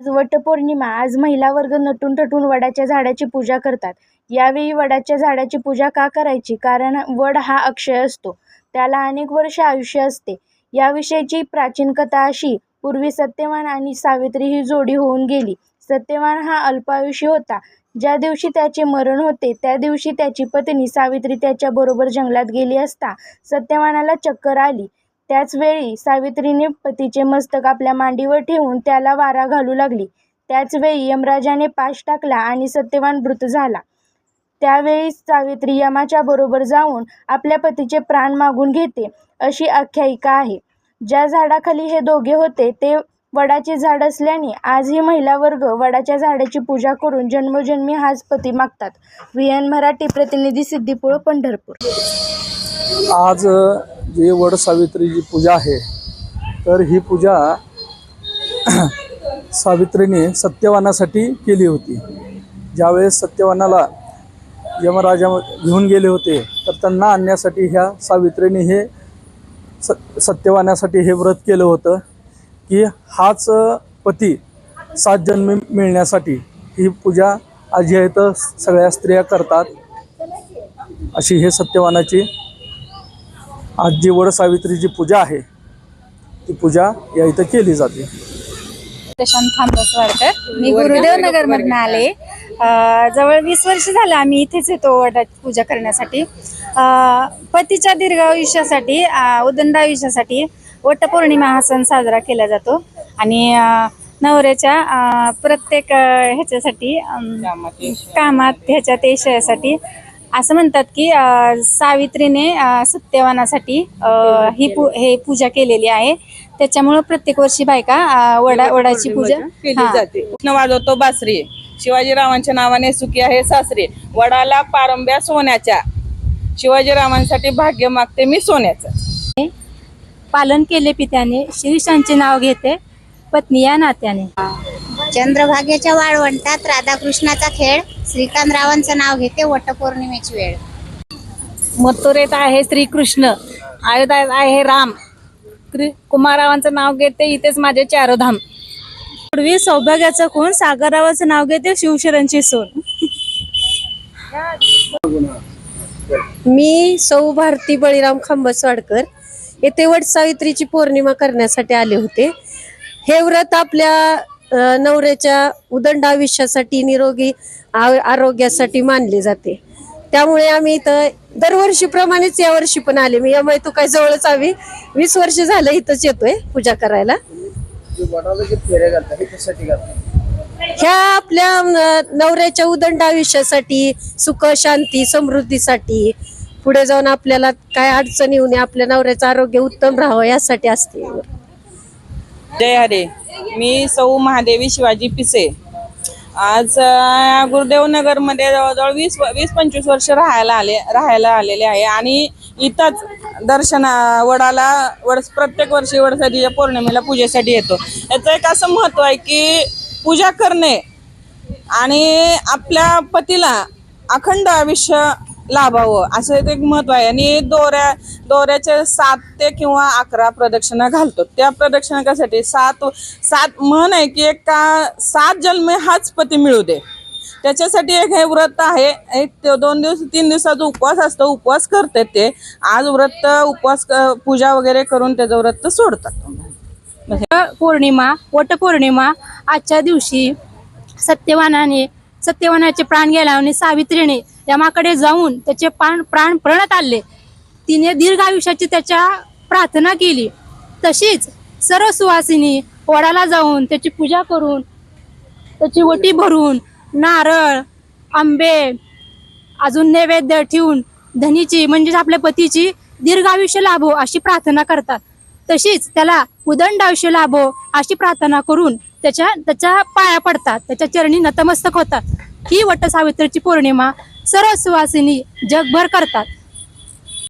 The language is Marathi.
आज वटपौर्णिमा आज महिला वर्ग नटून थटून वडाच्या झाडाची पूजा करतात. यावेळी वडाच्या झाडाची पूजा का करायची? कारण वड हा अक्षय असतो. त्याला अनेक वर्ष आयुष्य असते. याविषयीची प्राचीन कथा अशी पूर्वी सत्यवान आणि सावित्री ही जोडी होऊन गेली. सत्यवान हा अल्पायुषी होता. ज्या दिवशी त्याचे मरण होते त्या दिवशी त्याची पत्नी सावित्री त्याच्याबरोबर जंगलात गेली असता सत्यवानाला चक्कर आली. त्याच वेळी सावित्रीने पतीचे मस्तक आपल्या मांडीवर ठेवून त्याला वारा घालू लागली. त्याचवेळी यमराजाने पाश टाकला आणि सत्यवान मृत झाला. त्यावेळी सावित्री यमाच्या बरोबर जाऊन आपल्या पतीचे प्राण मागून घेते अशी आख्यायिका आहे. ज्या झाडाखाली हे दोघे होते ते वडाचे झाड असल्याने आजही महिला वर्ग वडाच्या झाडाची पूजा करून जन्मोजन्मी हाच पती मागतात. व्ही एन मराठी प्रतिनिधी सिद्दीपूळ पंढरपूर. आज जे वड सावित्रीची पूजा आहे तर ही पूजा सावित्रीने सत्यवानासाठी केली होती. ज्यावेळेस सत्यवानाला यमराजा घेऊन गेले होते तर त्यांना आणण्यासाठी ह्या सावित्रीने हे स सत्यवानासाठी हे व्रत केलं होतं. की हाच पती सात जन्मी मिळण्यासाठी ही पूजा आज या इथं सगळ्या स्त्रिया करतात. अशी हे सत्यवानाची आज जी वड सावित्रीची पूजा आहे. ती पूजा या इथं केली जाते. प्रशांत खानदास वाडकर. मी गुरुदेव नगर मधून आले. अं, जवळ वीस वर्ष झालं आम्ही इथेच येतो वडाची पूजा करण्यासाठी. अं, पतीच्या दीर्घ आयुष्यासाठी उदंड आयुष्यासाठी वटपौर्णिमा हा सण साजरा केला जातो. आणि नवऱ्याच्या प्रत्येक ह्याच्यासाठी कामात ह्याच्यात यशासाठी असं म्हणतात की सावित्रीने सत्यवानासाठी ही पू हे पूजा केलेली आहे. त्याच्यामुळं प्रत्येक वर्षी बायका वडा वडाची पूजा केली. जाते. वाजवतो बासरी. शिवाजीरावांच्या नावाने सुखी आहे सासरी. वडाला पारंब्या सोन्याच्या. शिवाजीरावांसाठी भाग्य मागते मी सोन्याचं. पालन केले पित्याने. शिरीषांचे नाव घेते. पत्नी या नात्याने. चंद्रभागेच्या वाळवंटात राधाकृष्णाचा खेळ श्रीकांतरावांचं नाव घेते वटपौर्णिमेची वेळ. मथुरेत आहे श्रीकृष्ण अयोध्यात आहे राम. क्रि- कुमाररावांचं नाव घेते इथेच माझे चारोधाम. पूर्वी सौभाग्याचं खून सागररावाचं नाव घेते शिवशरणची सोन. मी सौ भारती बळीराम खांबसवाडकर येथे वट सावित्रीची पौर्णिमा करण्यासाठी आले होते. हे व्रत आपल्या नवऱ्याच्या उदंड आयुष्यासाठी निरोगी आरोग्यासाठी मानले जाते. त्यामुळे आम्ही इथं दरवर्षीप्रमाणेच यावर्षी पण आले. मी यामुळे तू काय जवळच आम्ही वीस वर्ष झालं इथंच येतोय पूजा करायला. ह्या आपल्या नवऱ्याच्या उदंड आयुष्यासाठी सुख शांती समृद्धीसाठी पुढे जाऊन आपल्याला काय अडचण येऊ नये आपल्या नवऱ्याचं आरोग्य उत्तम राहावं यासाठी असते. जय हरे. मी सौ महादेवी शिवाजी पिसे. आज गुरुदेवनगरमध्ये जवळजवळ वीस वीस पंचवीस वर्ष राहायला आले राहायला आलेले आहे. आणि इथंच दर्शना वडाला वड प्रत्येक वर्षी वडसाडीच्या पौर्णिमेला पूजेसाठी येतो. याचं एक असं महत्त्व आहे की पूजा करणे आणि आपल्या पतीला अखंड आयुष्य लाभावं. असं एक महत्त्व आहे. आणि दोऱ्या दोऱ्याचे सात ते किंवा अकरा प्रदक्षिणा घालतो. त्या प्रदक्षिणाकासाठी सात सात म्हण आहे की एक का सात जन्मे हाच पती मिळू दे. त्याच्यासाठी एक हे व्रत आहे. एक दोन दिवस तीन दिवसाचा उपवास असतो. उपवास करते ते. आज व्रत उपवास पूजा वगैरे करून त्याचं व्रत सोडतात. पौर्णिमा वटपौर्णिमा. आजच्या दिवशी सत्यवानाने सत्यवानाचे प्राण गेला आणि सावित्रीने यमाकडे जाऊन त्याचे प्राण प्राण प्रणत आणले. तिने दीर्घ आयुष्याची त्याच्या प्रार्थना केली. तशीच सर्व सुवासिनी वडाला जाऊन त्याची पूजा करून त्याची वटी भरून नारळ आंबे अजून नैवेद्य ठेवून धनीची म्हणजेच आपल्या पतीची दीर्घ आयुष्य लाभो अशी प्रार्थना करतात. तशीच त्याला उदंड आयुष्य लाभो अशी प्रार्थना करून त्याच्या त्याच्या पाया पडतात. त्याच्या चरणी नतमस्तक होतात. ही वट सावित्रीची पौर्णिमा सर्व सुवासिनी जगभर करतात.